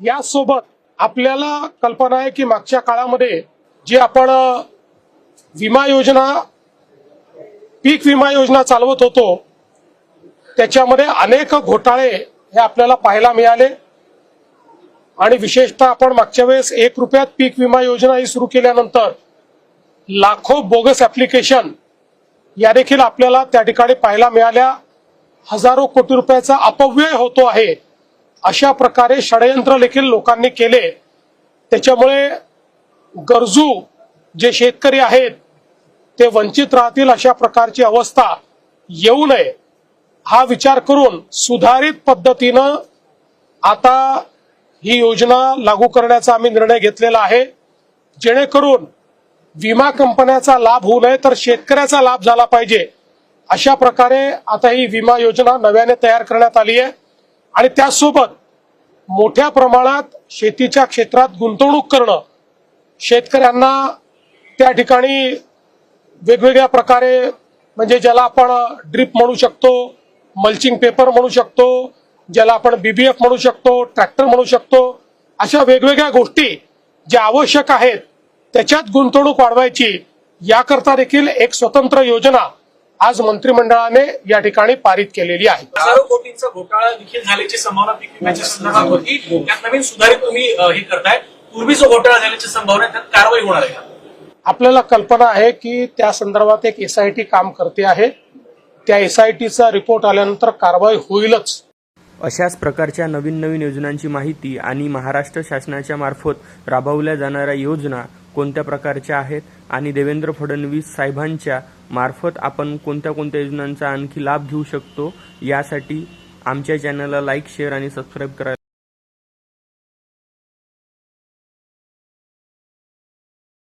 यासोबत आपल्याला कल्पना आहे की मागच्या काळामध्ये जी आपण विमा योजना पीक विमा योजना चालवत होतो त्याच्यामध्ये अनेक घोटाळे हे आपल्याला पाहायला मिळाले. आणि विशेषतः आपण मागच्या वेळेस एक रुपयात पीक विमा योजना ही सुरू केल्यानंतर लाखो बोगस ऍप्लिकेशन या देखील आपल्याला त्या ठिकाणी पाहायला मिळाल्या. हजारो कोटी रुपयाचा अपव्यय होतो आहे. अशा प्रकारे षडयंत्र देखील लोकांनी केले. त्याच्यामुळे गरजू जे शेतकरी आहेत ते वंचित राहतील अशा प्रकारची अवस्था येऊ नये. हा विचार करून सुधारित पद्धतीनं आता ही योजना लागू करण्याचा आम्ही निर्णय घेतलेला आहे. जेणेकरून विमा कंपन्याचा लाभ होऊ नये तर शेतकऱ्याचा लाभ झाला पाहिजे. अशा प्रकारे आता ही विमा योजना नव्याने तयार करण्यात आली आहे. आणि त्याचसोबत मोठ्या प्रमाणात शेतीच्या क्षेत्रात गुंतवणूक करणं. शेतकऱ्यांना त्या ठिकाणी वेगवेगळ्या प्रकारे म्हणजे ज्याला आपण ड्रीप म्हणू शकतो मल्चिंग पेपर म्हणू शकतो ज्याला आपण बीबीएफ म्हणू शकतो ट्रॅक्टर म्हणू शकतो अशा वेगवेगळ्या गोष्टी ज्या आवश्यक आहेत त्याच्यात गुंतवणूक वाढवायची याकरता देखील एक स्वतंत्र योजना आज मंत्रिमंडळाने या ठिकाणी पारित केलेली आहे. हजारो कोटींचा घोटाळा देखील झाल्याची संभावना पीक विम्याच्या संदर्भात होती. त्यात नवीन सुधारित तुम्ही हे करताय. पूर्वी जो घोटाळा झाल्याची संभावना त्यात कारवाई होणार आहे का? आपल्याला कल्पना आहे की त्या संदर्भात एक एसआयटी काम करते आहे. त्या एसआयटीचा रिपोर्ट आल्यानंतर कारवाई होईलच. अशाच प्रकारच्या नवीन नवीन योजनांची माहिती आणि महाराष्ट्र शासनाच्या मार्फत राबवल्या जाणाऱ्या योजना कोणत्या प्रकारच्या आहेत? आणि देवेंद्र फडणवीस साहेबांच्या मार्फत आपण कोणत्या कोणत्या योजनांचा आणखी लाभ घेऊ शकतो यासाठी आमच्या चॅनलला लाईक शेअर आणि सबस्क्राईब करा